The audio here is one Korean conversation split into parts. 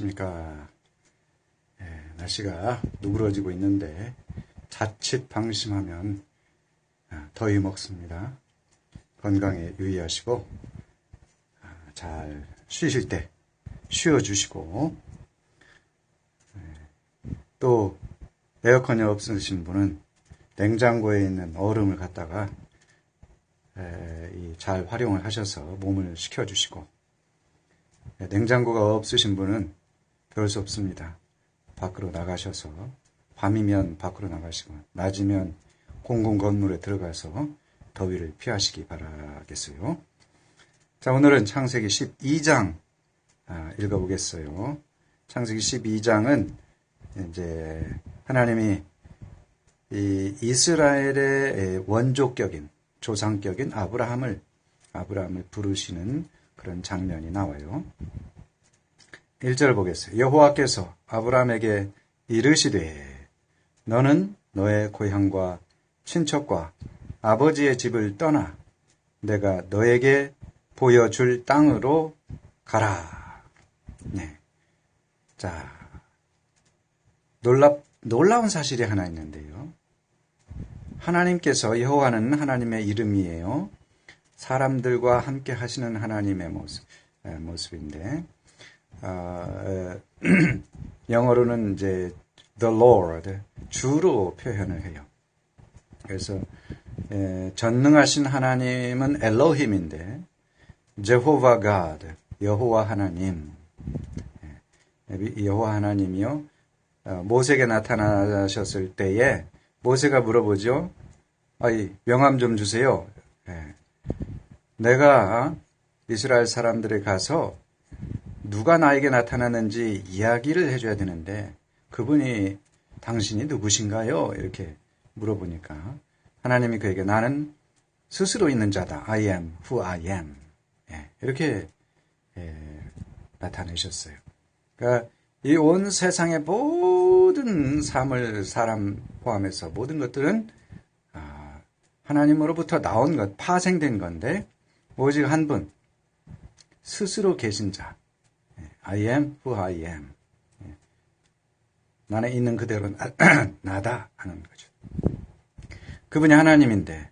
안녕하십니까. 예, 날씨가 누그러지고 있는데 자칫 방심하면 아, 더위 먹습니다. 건강에 유의하시고 아, 잘 쉬실 때 쉬어주시고 예, 또 에어컨이 없으신 분은 냉장고에 있는 얼음을 갖다가 잘 활용을 하셔서 몸을 식혀주시고 예, 냉장고가 없으신 분은 그럴 수 없습니다. 밖으로 나가셔서 밤이면 밖으로 나가시고 낮이면 공공 건물에 들어가서 더위를 피하시기 바라겠어요. 자, 오늘은 창세기 12장 아, 읽어보겠어요. 창세기 12장은 이제 하나님이 이 이스라엘의 원조격인 조상격인 아브라함을 아브라함을 부르시는 그런 장면이 나와요. 1절 보겠어요. 여호와께서 아브라함에게 이르시되 너는 너의 고향과 친척과 아버지의 집을 떠나 내가 너에게 보여줄 땅으로 가라. 네. 자, 놀랍, 놀라운 사실이 하나 있는데요. 하나님께서 여호와는 하나님의 이름이에요. 사람들과 함께 하시는 하나님의 모습, 모습인데, 어, 영어로는 이제 the Lord, 주로 표현을 해요. 그래서 에, 전능하신 하나님은 엘로힘인데, 제호바 가드, 여호와 하나님, 여호와 하나님이요. 어, 모세에게 나타나셨을 때에 모세가 물어보죠. 아이 명함 좀 주세요. 예. 내가 이스라엘 사람들에 가서 누가 나에게 나타났는지 이야기를 해줘야 되는데 그분이 당신이 누구신가요? 이렇게 물어보니까 하나님이 그에게 나는 스스로 있는 자다. I am who I am. 예, 이렇게 예, 나타내셨어요. 그러니까 이 온 세상의 모든 삶을 사람 포함해서 모든 것들은 아, 하나님으로부터 나온 것, 파생된 건데 오직 한 분, 스스로 계신 자. 예, I am who I am. 예. 나는 있는 그대로 나, 다 하는 거죠. 그분이 하나님인데,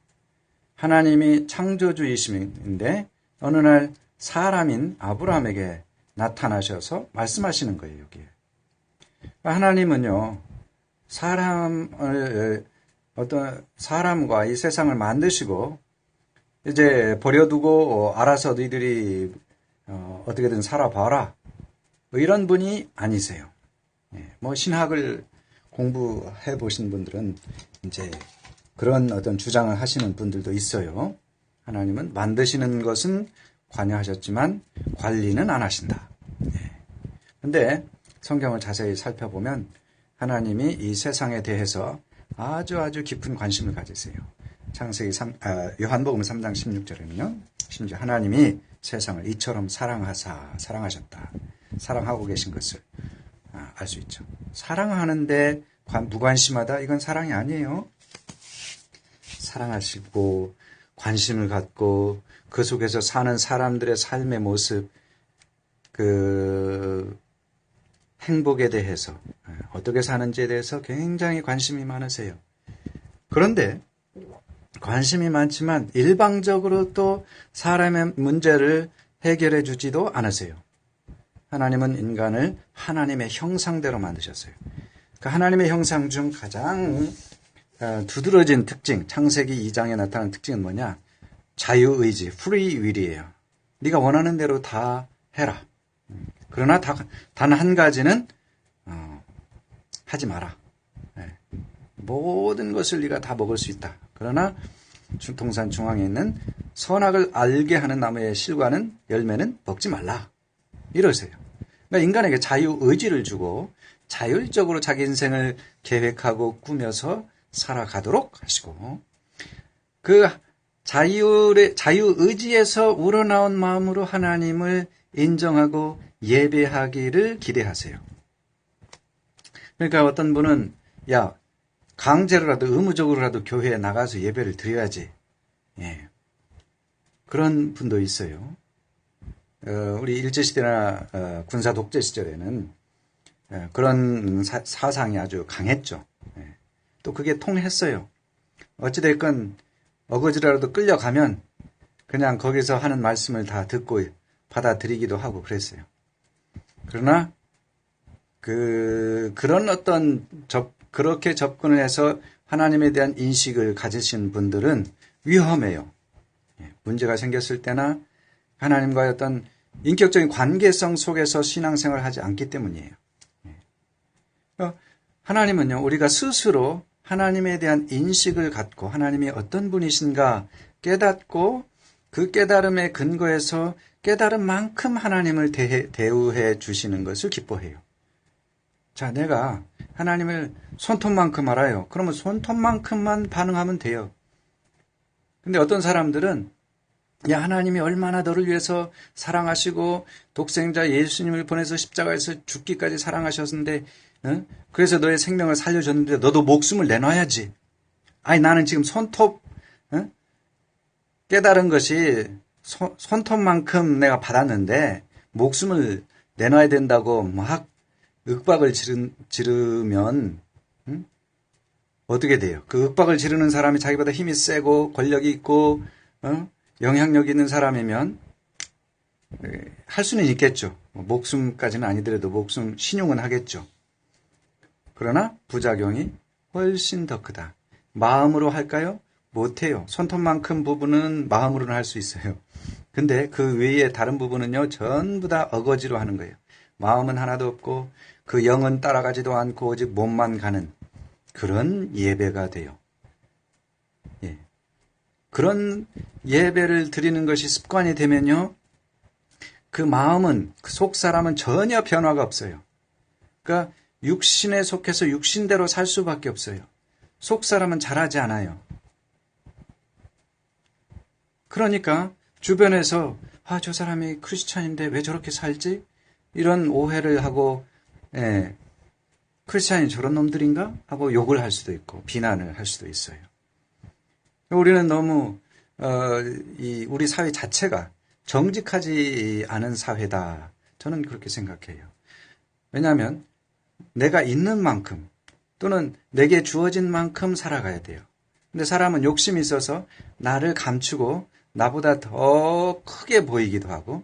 하나님이 창조주이심인데, 어느 날 사람인 아브라함에게 나타나셔서 말씀하시는 거예요, 여기에. 하나님은요, 사람을, 어떤 사람과 이 세상을 만드시고, 이제 버려두고 알아서 너희들이 어, 떻게든 살아봐라. 뭐 이런 분이 아니세요. 예, 뭐 신학을 공부해 보신 분들은 이제 그런 어떤 주장을 하시는 분들도 있어요. 하나님은 만드시는 것은 관여하셨지만 관리는 안 하신다. 예. 근데 성경을 자세히 살펴보면 하나님이 이 세상에 대해서 아주 아주 깊은 관심을 가지세요. 창세기 3, 아, 요한복음 3장 16절에는요. 심지어 하나님이 세상을 이처럼 사랑하사 사랑하셨다. 사랑하고 계신 것을 아, 알수 있죠. 사랑하는데 무관심하다 이건 사랑이 아니에요. 사랑하시고 관심을 갖고 그 속에서 사는 사람들의 삶의 모습 그 행복에 대해서 어떻게 사는지에 대해서 굉장히 관심이 많으세요. 그런데 관심이 많지만 일방적으로 또 사람의 문제를 해결해 주지도 않으세요. 하나님은 인간을 하나님의 형상대로 만드셨어요. 그 하나님의 형상 중 가장 어, 두드러진 특징, 창세기 2장에 나타나는 특징은 뭐냐? 자유의지, will이에요. 네가 원하는 대로 다 해라. 그러나 단 한 가지는 어, 하지 마라. 네. 모든 것을 네가 다 먹을 수 있다. 그러나 중통산 중앙에 있는 선악을 알게 하는 나무의 실과는 열매는 먹지 말라. 이러세요. 그러니까 인간에게 자유 의지를 주고 자율적으로 자기 인생을 계획하고 꾸며서 살아가도록 하시고 그 자유의 자유 의지에서 우러나온 마음으로 하나님을 인정하고 예배하기를 기대하세요. 그러니까 어떤 분은 야 강제로라도 의무적으로라도 교회에 나가서 예배를 드려야지. 예. 그런 분도 있어요. 어, 우리 일제시대나 어, 군사 독재 시절에는 예, 그런 사, 상이 아주 강했죠. 예. 또 그게 통했어요. 어찌됐건 어거지라도 끌려가면 그냥 거기서 하는 말씀을 다 듣고 받아들이기도 하고 그랬어요. 그러나 그 그런 어떤 접 그렇게 접근을 해서 하나님에 대한 인식을 가지신 분들은 위험해요. 예, 문제가 생겼을 때나 하나님과의 어떤 인격적인 관계성 속에서 신앙생활을 하지 않기 때문이에요. 예. 어, 하나님은요, 우리가 스스로 하나님에 대한 인식을 갖고 하나님이 어떤 분이신가 깨닫고 그 깨달음의 근거에서 깨달은 만큼 하나님을 대해, 대우해 주시는 것을 기뻐해요. 자, 내가 하나님을 손톱만큼 알아요. 그러면 손톱만큼만 반응하면 돼요. 근데 어떤 사람들은 야 하나님이 얼마나 너를 위해서 사랑하시고 독생자 예수님을 보내서 십자가에서 죽기까지 사랑하셨는데 어? 그래서 너의 생명을 살려줬는데 너도 목숨을 내놔야지. 아니 나는 지금 손톱 어? 깨달은 것이 소, 손톱만큼 내가 받았는데 목숨을 내놔야 된다고 막 윽박을 지르, 지르면 응? 어떻게 돼요? 그 윽박을 지르는 사람이 자기보다 힘이 세고 권력이 있고 어? 영향력 있는 사람이면 할 수는 있겠죠. 뭐 목숨까지는 아니더라도 목숨 신용은 하겠죠. 그러나 부작용이 훨씬 더 크다. 마음으로 할까요? 못해요. 손톱만큼 부분은 마음으로는 할 수 있어요. 근데 그 외에 다른 부분은요, 전부 다 어거지로 하는 거예요. 마음은 하나도 없고, 그 영은 따라가지도 않고, 오직 몸만 가는 그런 예배가 돼요. 예. 그런 예배를 드리는 것이 습관이 되면요, 그 마음은, 그 속 사람은 전혀 변화가 없어요. 그러니까 육신에 속해서 육신대로 살 수밖에 없어요. 속 사람은 잘하지 않아요. 그러니까 주변에서 아, 저 사람이 크리스찬인데 왜 저렇게 살지? 이런 오해를 하고 예, 크리스찬이 저런 놈들인가? 하고 욕을 할 수도 있고 비난을 할 수도 있어요. 우리는 너무 어, 이 우리 사회 자체가 정직하지 않은 사회다. 저는 그렇게 생각해요. 왜냐하면 내가 있는 만큼 또는 내게 주어진 만큼 살아가야 돼요. 근데 사람은 욕심이 있어서 나를 감추고 나보다 더 크게 보이기도 하고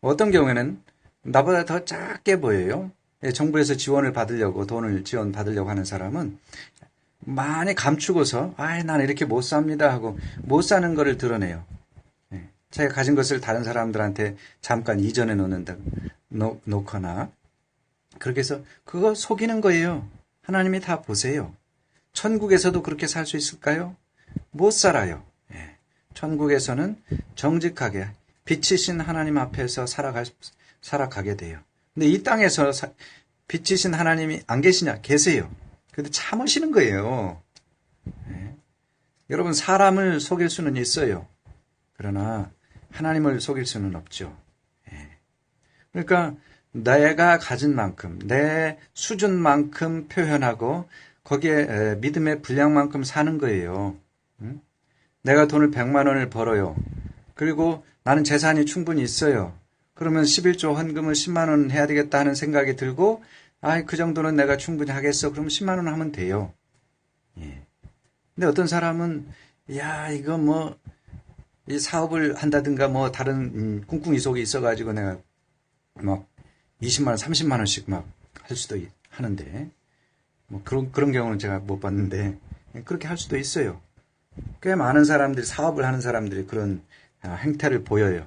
어떤 경우에는 나보다 더 작게 보여요. 예, 정부에서 지원을 받으려고 돈을 지원 받으려고 하는 사람은 많이 감추고서 아, 나는 이렇게 못 삽니다 하고 못 사는 거를 드러내요. 예, 자기가 가진 것을 다른 사람들한테 잠깐 이전해 놓는다 놓거나 그렇게 해서 그거 속이는 거예요. 하나님이 다 보세요. 천국에서도 그렇게 살 수 있을까요? 못 살아요. 천국에서는 정직하게 빛이신 하나님 앞에서 살아갈, 살아가게 돼요. 근데 이 땅에서 사, 빛이신 하나님이 안 계시냐? 계세요. 근데 참으시는 거예요. 네. 여러분, 사람을 속일 수는 있어요. 그러나 하나님을 속일 수는 없죠. 네. 그러니까 내가 가진 만큼, 내 수준만큼 표현하고 거기에 믿음의 분량만큼 사는 거예요. 응? 내가 돈을 100만 원을 벌어요. 그리고 나는 재산이 충분히 있어요. 그러면 11조 헌금을 10만 원 해야 되겠다 하는 생각이 들고 아, 그 정도는 내가 충분히 하겠어. 그럼 10만 원 하면 돼요. 예. 근데 어떤 사람은 야, 이거 뭐 이 사업을 한다든가 뭐 다른 음, 꿍꿍이 속에 있어 가지고 내가 막 20만 원, 30만 원씩 막 할 수도 하는데 뭐 그런 그런 경우는 제가 못 봤는데 그렇게 할 수도 있어요. 꽤 많은 사람들이 사업을 하는 사람들이 그런 아, 행태를 보여요.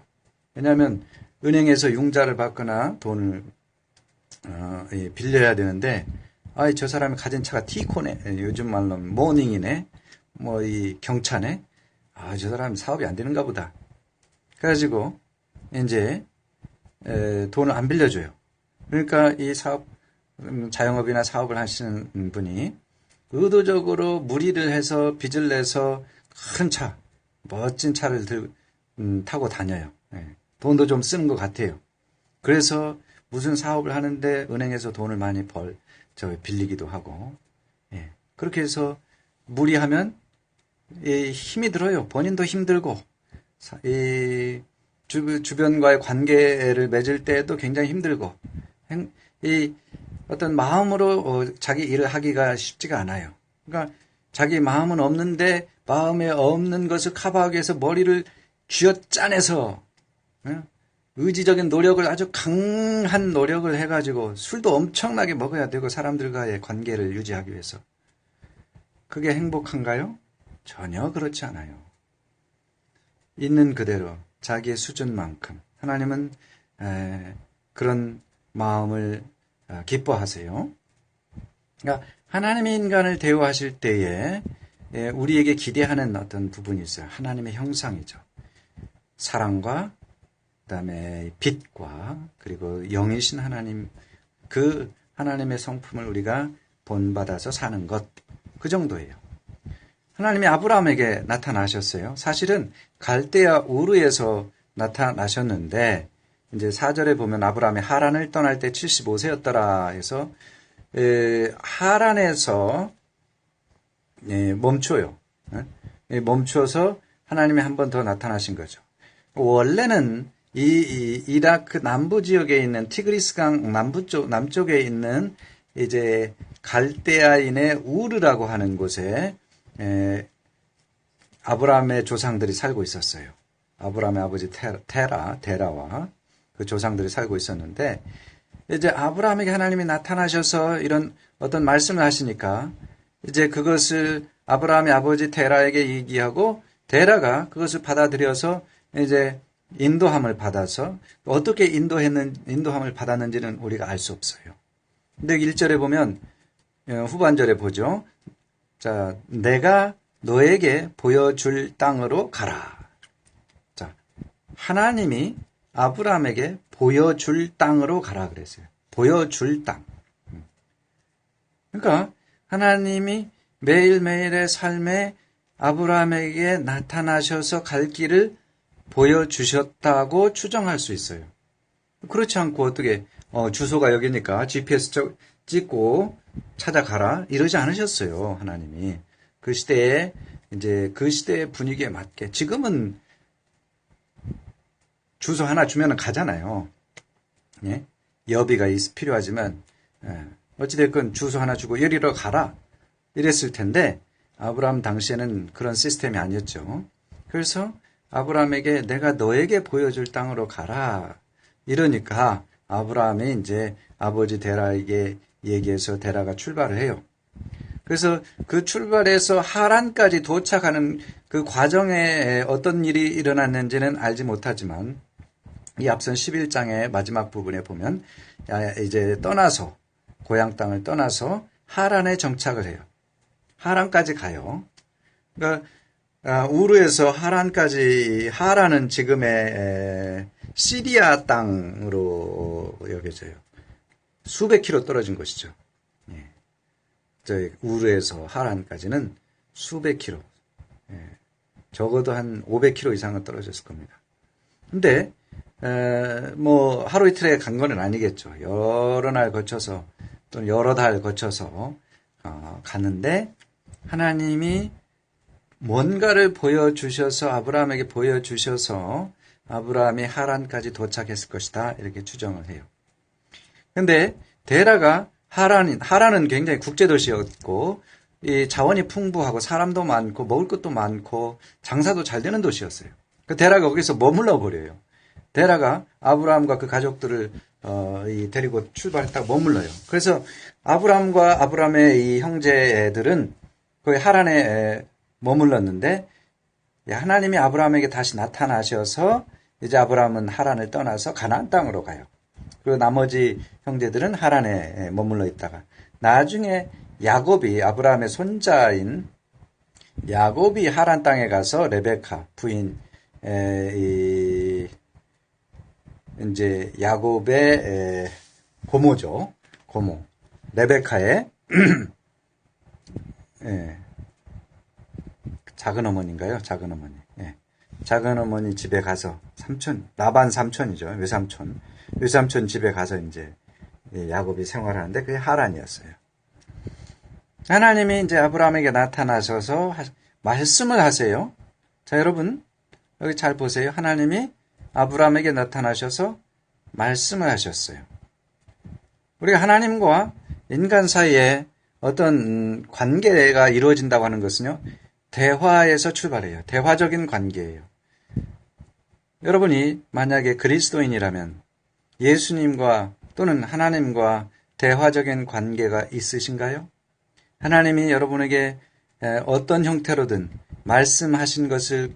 왜냐하면 은행에서 융자를 받거나 돈을 어, 빌려야 되는데 아, 저 사람이 가진 차가 티코네, 요즘 말로 모닝이네, 뭐 이 경차네. 아, 저 사람 사업이 안 되는가 보다. 그래가지고 이제 에, 돈을 안 빌려줘요. 그러니까 이 사업 음, 자영업이나 사업을 하시는 분이 의도적으로 무리를 해서 빚을 내서 큰 차, 멋진 차를 들, 음, 타고 다녀요. 네. 돈도 좀 쓰는 것 같아요. 그래서 무슨 사업을 하는데 은행에서 돈을 많이 벌, 저 빌리기도 하고, 예. 그렇게 해서 무리하면 이 힘이 들어요. 본인도 힘들고, 이 주, 주변과의 관계를 맺을 때도 굉장히 힘들고, 이 어떤 마음으로 어, 자기 일을 하기가 쉽지가 않아요. 그러니까 자기 마음은 없는데 마음에 없는 것을 커버하기 위해서 머리를 쥐어 짜내서 어? 의지적인 노력을 아주 강한 노력을 해가지고 술도 엄청나게 먹어야 되고 사람들과의 관계를 유지하기 위해서 그게 행복한가요? 전혀 그렇지 않아요. 있는 그대로 자기의 수준만큼 하나님은 그런 마음을 아, 기뻐하세요. 그러니까 하나님의 인간을 대우하실 때에 우리에게 기대하는 어떤 부분이 있어요. 하나님의 형상이죠. 사랑과 그다음에 빛과 그리고 영이신 하나님 그 하나님의 성품을 우리가 본받아서 사는 것 그 정도예요. 하나님이 아브라함에게 나타나셨어요. 사실은 갈대아 우르에서 나타나셨는데 이제 4절에 보면 아브라함이 하란을 떠날 때 75세였더라 해서 에, 하란에서 에, 멈춰요. 에, 멈춰서 하나님이 한 번 더 나타나신 거죠. 원래는 이, 이 이라크 남부 지역에 있는 티그리스강 남부 쪽 남쪽에 있는 이제 갈대아인의 우르라고 하는 곳에 에, 아브라함의 조상들이 살고 있었어요. 아브라함의 아버지 테라, 테라와 그 조상들이 살고 있었는데 이제 아브라함에게 하나님이 나타나셔서 이런 어떤 말씀을 하시니까 이제 그것을 아브라함의 아버지 테라에게 얘기하고 테라가 그것을 받아들여서 이제 인도함을 받아서 어떻게 인도했는 인도함을 받았는지는 우리가 알 수 없어요. 근데 1절에 보면 어, 후반절에 보죠. 자, 내가 너에게 보여줄 땅으로 가라. 자, 하나님이 아브라함에게 보여줄 땅으로 가라 그랬어요. 보여줄 땅. 음. 그러니까 하나님이 매일매일의 삶에 아브라함에게 나타나셔서 갈 길을 보여주셨다고 추정할 수 있어요. 그렇지 않고 어떻게 어, 주소가 여기니까 GPS 찍고 찾아가라 이러지 않으셨어요 하나님이 그 시대에 이제 그 시대의 분위기에 맞게 지금은 주소 하나 주면 가잖아요. 예? 여비가 필요하지만 예. 어찌됐건 주소 하나 주고 여리로 가라 이랬을 텐데 아브라함 당시에는 그런 시스템이 아니었죠. 그래서 아브라함에게 내가 너에게 보여줄 땅으로 가라 이러니까 아브라함이 이제 아버지 데라에게 얘기해서 데라가 출발을 해요. 그래서 그 출발해서 하란까지 도착하는 그 과정에 어떤 일이 일어났는지는 알지 못하지만 이 앞선 11장의 마지막 부분에 보면 이제 떠나서 고향 땅을 떠나서 하란에 정착을 해요. 하란까지 가요. 그러니까 아, 우르에서 하란까지 하란은 지금의 시리아 땅으로 여겨져요. 수백 킬로 떨어진 곳이죠. 예. 저희 우르에서 하란까지는 수백 킬로, 예. 적어도 한 500킬로 이상은 떨어졌을 겁니다. 근데 에, 뭐 하루 이틀에 간 거는 아니겠죠. 여러 날 거쳐서 또는 여러 달 거쳐서 어, 갔는데 하나님이 뭔가를 보여주셔서 아브라함에게 보여주셔서 아브라함이 하란까지 도착했을 것이다 이렇게 추정을 해요. 근데 데라가 하란 하란은 굉장히 국제 도시였고 이 자원이 풍부하고 사람도 많고 먹을 것도 많고 장사도 잘 되는 도시였어요. 그 데라가 거기서 머물러 버려요. 데라가 아브라함과 그 가족들을 어, 이 데리고 출발했다가 머물러요. 그래서 아브라함과 아브라함의 이 형제들은 거기 하란에 머물렀는데 하나님이 아브라함에게 다시 나타나셔서 이제 아브라함은 하란을 떠나서 가나안 땅으로 가요. 그리고 나머지 형제들은 하란에 머물러 있다가 나중에 야곱이 아브라함의 손자인 야곱이 하란 땅에 가서 레베카 부인 에, 이, 이제 야곱의 고모죠. 고모. 레베카의 예, 작은 어머니인가요? 작은 어머니. 예. 작은 어머니 집에 가서 삼촌, 나반 삼촌이죠. 외삼촌. 외삼촌 집에 가서 이제 예, 야곱이 생활하는데 그게 하란이었어요. 하나님이 이제 아브라함에게 나타나셔서 말씀을 하세요. 자, 여러분, 여기 잘 보세요. 하나님이 아브라함에게 나타나셔서 말씀을 하셨어요. 우리가 하나님과 인간 사이에 어떤 관계가 이루어진다고 하는 것은요, 대화에서 출발해요. 대화적인 관계예요. 여러분이 만약에 그리스도인이라면 예수님과 또는 하나님과 대화적인 관계가 있으신가요? 하나님이 여러분에게 어떤 형태로든 말씀하신 것을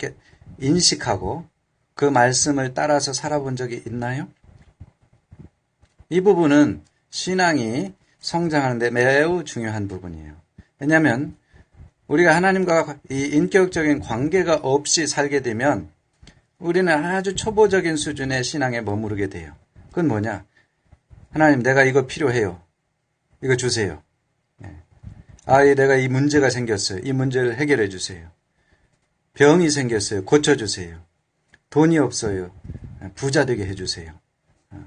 인식하고 그 말씀을 따라서 살아본 적이 있나요? 이 부분은 신앙이 성장하는데 매우 중요한 부분이에요. 왜냐하면 우리가 하나님과 이 인격적인 관계가 없이 살게 되면 우리는 아주 초보적인 수준의 신앙에 머무르게 돼요. 그건 뭐냐? 하나님, 내가 이거 필요해요. 이거 주세요. 네. 아, 내가 이 문제가 생겼어요. 이 문제를 해결해 주세요. 병이 생겼어요. 고쳐주세요. 돈이 없어요. 부자 되게 해주세요. 어.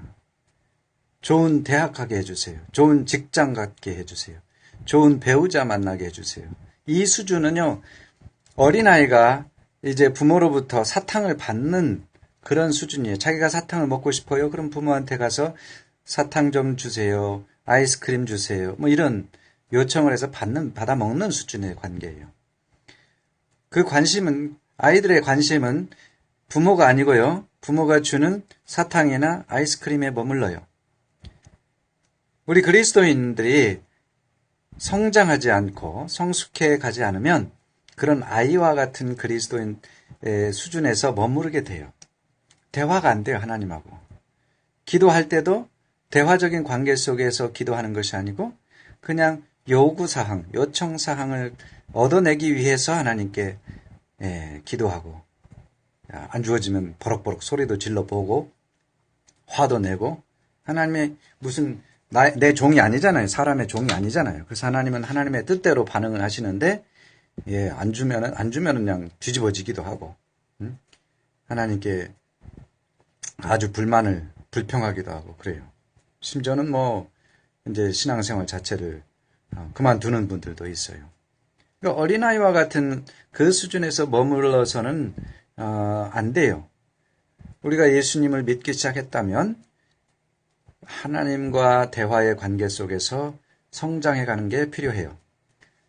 좋은 대학 가게 해주세요. 좋은 직장 갖게 해주세요. 좋은 배우자 만나게 해주세요. 이 수준은요, 어린아이가 이제 부모로부터 사탕을 받는 그런 수준이에요. 자기가 사탕을 먹고 싶어요? 그럼 부모한테 가서 사탕 좀 주세요. 아이스크림 주세요. 뭐 이런 요청을 해서 받는, 받아 먹는 수준의 관계예요. 그 관심은, 아이들의 관심은 부모가 아니고요. 부모가 주는 사탕이나 아이스크림에 머물러요. 우리 그리스도인들이 성장하지 않고 성숙해 가지 않으면 그런 아이와 같은 그리스도인 수준에서 머무르게 돼요. 대화가 안 돼요, 하나님하고. 기도할 때도 대화적인 관계 속에서 기도하는 것이 아니고 그냥 요구사항, 요청사항을 얻어내기 위해서 하나님께 기도하고 안 주어지면 버럭버럭 소리도 질러보고 화도 내고 하나님의 무슨 나, 내 종이 아니잖아요. 사람의 종이 아니잖아요. 그래서 하나님은 하나님의 뜻대로 반응을 하시는데 예, 안 주면은 안 주면은 그냥 뒤집어지기도 하고 음? 하나님께 아주 불만을 불평하기도 하고 그래요. 심지어는 뭐 이제 신앙생활 자체를 어, 그만두는 분들도 있어요. 그러니까 어린아이와 같은 그 수준에서 머물러서는 어, 안 돼요. 우리가 예수님을 믿기 시작했다면 하나님과 대화의 관계 속에서 성장해 가는 게 필요해요.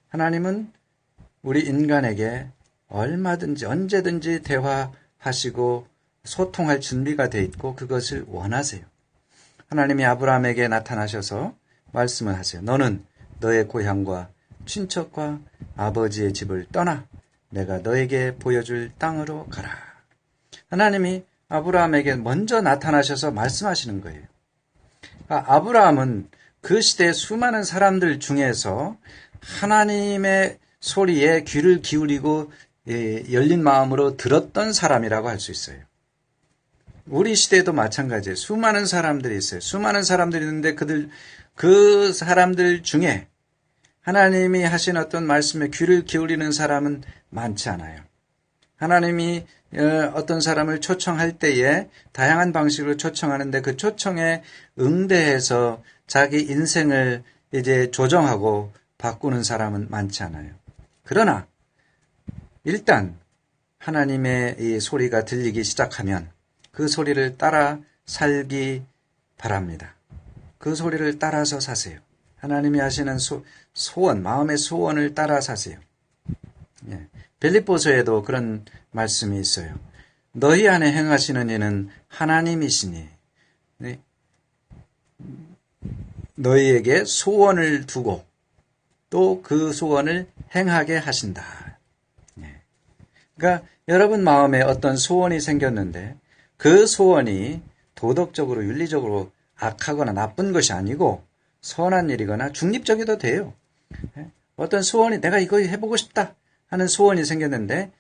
하나님은 우리 인간에게 얼마든지 언제든지 대화하시고 소통할 준비가 돼 있고 그것을 원하세요. 하나님이 아브라함에게 나타나셔서 말씀을 하세요. 너는 너의 고향과 친척과 아버지의 집을 떠나 내가 너에게 보여줄 땅으로 가라. 하나님이 아브라함에게 먼저 나타나셔서 말씀하시는 거예요. 아, 아브라함은 그 시대 수많은 사람들 중에서 하나님의 소리에 귀를 기울이고 예, 열린 마음으로 들었던 사람이라고 할 수 있어요. 우리 시대도 마찬가지예요. 수많은 사람들이 있어요. 수많은 사람들이 있는데 그들 그 사람들 중에 하나님이 하신 어떤 말씀에 귀를 기울이는 사람은 많지 않아요. 하나님이 어, 어떤 사람을 초청할 때에 다양한 방식으로 초청하는데 그 초청에 응대해서 자기 인생을 이제 조정하고 바꾸는 사람은 많지 않아요. 그러나 일단 하나님의 이 소리가 들리기 시작하면 그 소리를 따라 살기 바랍니다. 그 소리를 따라서 사세요. 하나님이 하시는 소, 소원, 마음의 소원을 따라 사세요. 예. 빌립보서에도 그런 말씀이 있어요. 너희 안에 행하시는 이는 하나님이시니 네. 너희에게 소원을 두고 또 그 소원을 행하게 하신다. 네. 그러니까 여러분 마음에 어떤 소원이 생겼는데 그 소원이 도덕적으로 윤리적으로 악하거나 나쁜 것이 아니고 선한 일이거나 중립적이도 돼요. 네. 어떤 소원이 내가 이거 해보고 싶다 하는 소원이 생겼는데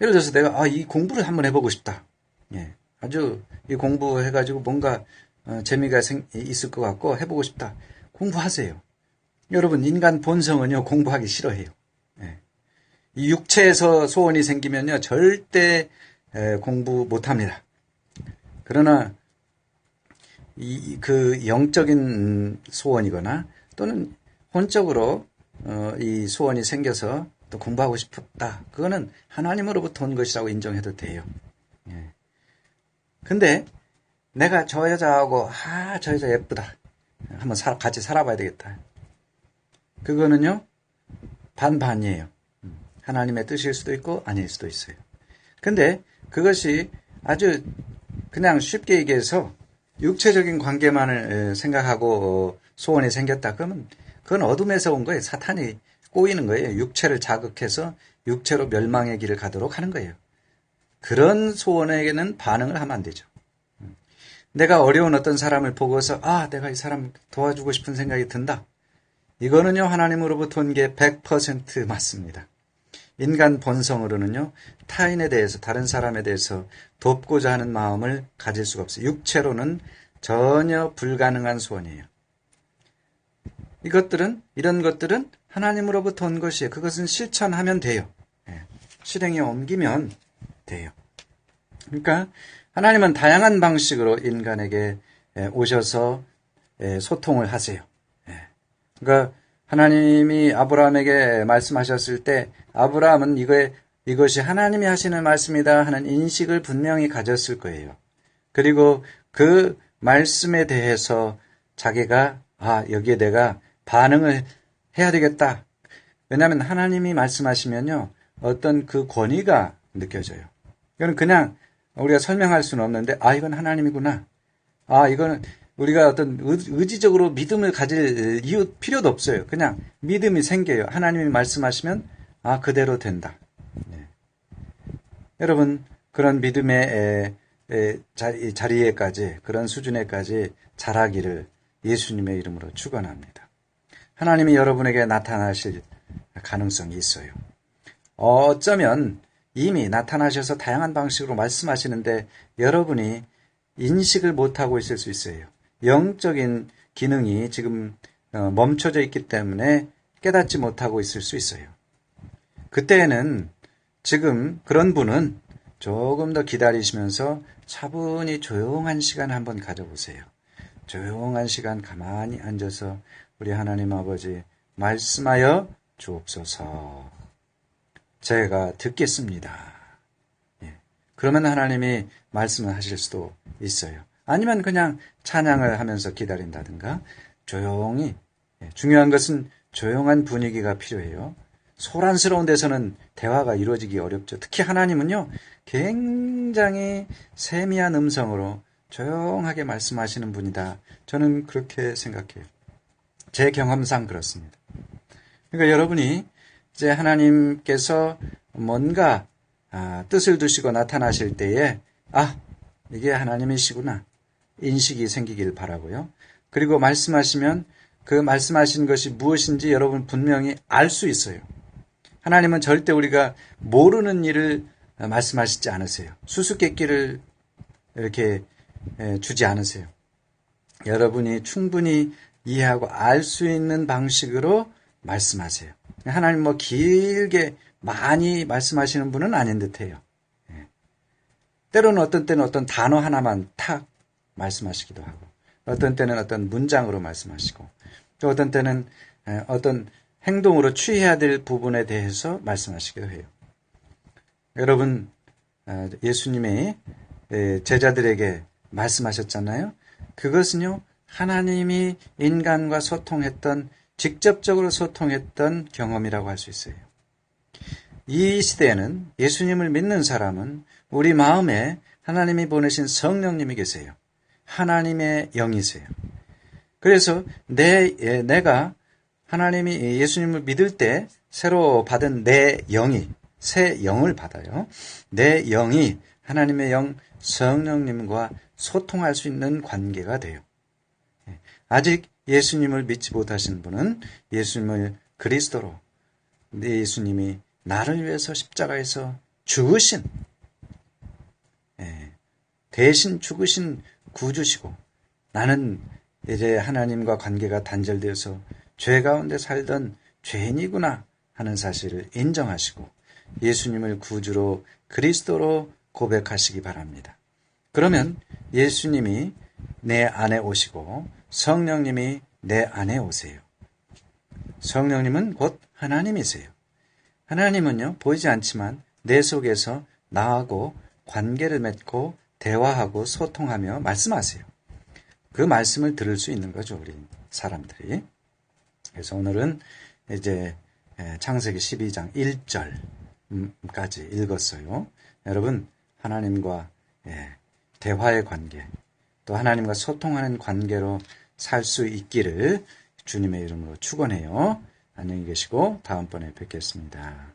예를 들어서 내가 아, 이 공부를 한번 해보고 싶다. 예, 아주 이 공부해가지고 뭔가 어, 재미가 생, 있을 것 같고 해보고 싶다. 공부하세요. 여러분 인간 본성은요 공부하기 싫어해요. 예. 이 육체에서 소원이 생기면요 절대 에, 공부 못합니다. 그러나 이, 그 영적인 소원이거나 또는 혼적으로 어, 이 소원이 생겨서 또 공부하고 싶었다. 그거는 하나님으로부터 온 것이라고 인정해도 돼요. 예. 근데 내가 저 여자하고 아 저 여자 예쁘다. 한번 살- 같이 살아봐야 되겠다. 그거는요, 반반이에요. 음, 하나님의 뜻일 수도 있고 아닐 수도 있어요. 근데 그것이 아주 그냥 쉽게 얘기해서 육체적인 관계만을 에, 생각하고 어, 소원이 생겼다 그러면 그건 어둠에서 온 거예요. 사탄이 꼬이는 거예요. 육체를 자극해서 육체로 멸망의 길을 가도록 하는 거예요. 그런 소원에게는 반응을 하면 안 되죠. 음. 내가 어려운 어떤 사람을 보고서 아 내가 이 사람 도와주고 싶은 생각이 든다. 이거는요 하나님으로부터 온 게 100% 맞습니다. 인간 본성으로는요 타인에 대해서 다른 사람에 대해서 돕고자 하는 마음을 가질 수가 없어요. 육체로는 전혀 불가능한 소원이에요. 이것들은 이런 것들은 하나님으로부터 온 것이에요. 그것은 실천하면 돼요. 예, 실행에 옮기면 돼요. 그러니까 하나님은 다양한 방식으로 인간에게 예, 오셔서 예, 소통을 하세요. 예. 그러니까 하나님이 아브라함에게 말씀하셨을 때 아브라함은 이거에 이것이 하나님이 하시는 말씀이다 하는 인식을 분명히 가졌을 거예요. 그리고 그 말씀에 대해서 자기가 아 여기에 내가 반응을 해야 되겠다. 왜냐하면 하나님이 말씀하시면요 어떤 그 권위가 느껴져요. 이거는 그냥 우리가 설명할 수는 없는데 아 이건 하나님이구나. 아 이거는 우리가 어떤 의지적으로 믿음을 가질 이유 필요도 없어요. 그냥 믿음이 생겨요. 하나님이 말씀하시면 아 그대로 된다. 네. 여러분 그런 믿음의 자리에까지 그런 수준에까지 자라기를 예수님의 이름으로 축원합니다. 하나님이 여러분에게 나타나실 가능성이 있어요. 어쩌면 이미 나타나셔서 다양한 방식으로 말씀하시는데 여러분이 인식을 못하고 있을 수 있어요. 영적인 기능이 지금 멈춰져 있기 때문에 깨닫지 못하고 있을 수 있어요. 그때에는 지금 그런 분은 조금 더 기다리시면서 차분히 조용한 시간 한번 가져보세요. 조용한 시간 가만히 앉아서 우리 하나님 아버지 말씀하여 주옵소서. 제가 듣겠습니다. 예. 그러면 하나님이 말씀을 하실 수도 있어요. 아니면 그냥 찬양을 하면서 기다린다든가 조용히 예. 중요한 것은 조용한 분위기가 필요해요. 소란스러운 데서는 대화가 이루어지기 어렵죠. 특히 하나님은요, 굉장히 세미한 음성으로 조용하게 말씀하시는 분이다. 저는 그렇게 생각해요. 제 경험상 그렇습니다. 그러니까 여러분이 이제 하나님께서 뭔가 아, 뜻을 두시고 나타나실 때에 아 이게 하나님이시구나 인식이 생기길 바라고요. 그리고 말씀하시면 그 말씀하신 것이 무엇인지 여러분 분명히 알 수 있어요. 하나님은 절대 우리가 모르는 일을 말씀하시지 않으세요. 수수께끼를 이렇게 주지 않으세요. 여러분이 충분히 이해하고 알 수 있는 방식으로 말씀하세요. 하나님 뭐 길게 많이 말씀하시는 분은 아닌 듯해요. 때로는 어떤 때는 어떤 단어 하나만 탁 말씀하시기도 하고, 어떤 때는 어떤 문장으로 말씀하시고, 또 어떤 때는 어떤 행동으로 취해야 될 부분에 대해서 말씀하시기도 해요. 여러분, 예수님이 제자들에게 말씀하셨잖아요. 그것은요, 하나님이 인간과 소통했던, 직접적으로 소통했던 경험이라고 할 수 있어요. 이 시대에는 예수님을 믿는 사람은 우리 마음에 하나님이 보내신 성령님이 계세요. 하나님의 영이세요. 그래서 내, 내가 하나님이 예수님을 믿을 때 새로 받은 내 영이, 새 영을 받아요. 내 영이 하나님의 영 성령님과 소통할 수 있는 관계가 돼요. 아직 예수님을 믿지 못하신 분은 예수님을 그리스도로 예수님이 나를 위해서 십자가에서 죽으신 대신 죽으신 구주시고 나는 이제 하나님과 관계가 단절되어서 죄 가운데 살던 죄인이구나 하는 사실을 인정하시고 예수님을 구주로 그리스도로 고백하시기 바랍니다. 그러면 예수님이 내 안에 오시고 성령님이 내 안에 오세요. 성령님은 곧 하나님이세요. 하나님은요, 보이지 않지만 내 속에서 나하고 관계를 맺고 대화하고 소통하며 말씀하세요. 그 말씀을 들을 수 있는 거죠, 우리 사람들이. 그래서 오늘은 이제 창세기 12장 1절까지 읽었어요. 여러분, 하나님과 대화의 관계, 또 하나님과 소통하는 관계로 살 수 있기를 주님의 이름으로 축원해요. 안녕히 계시고 다음번에 뵙겠습니다.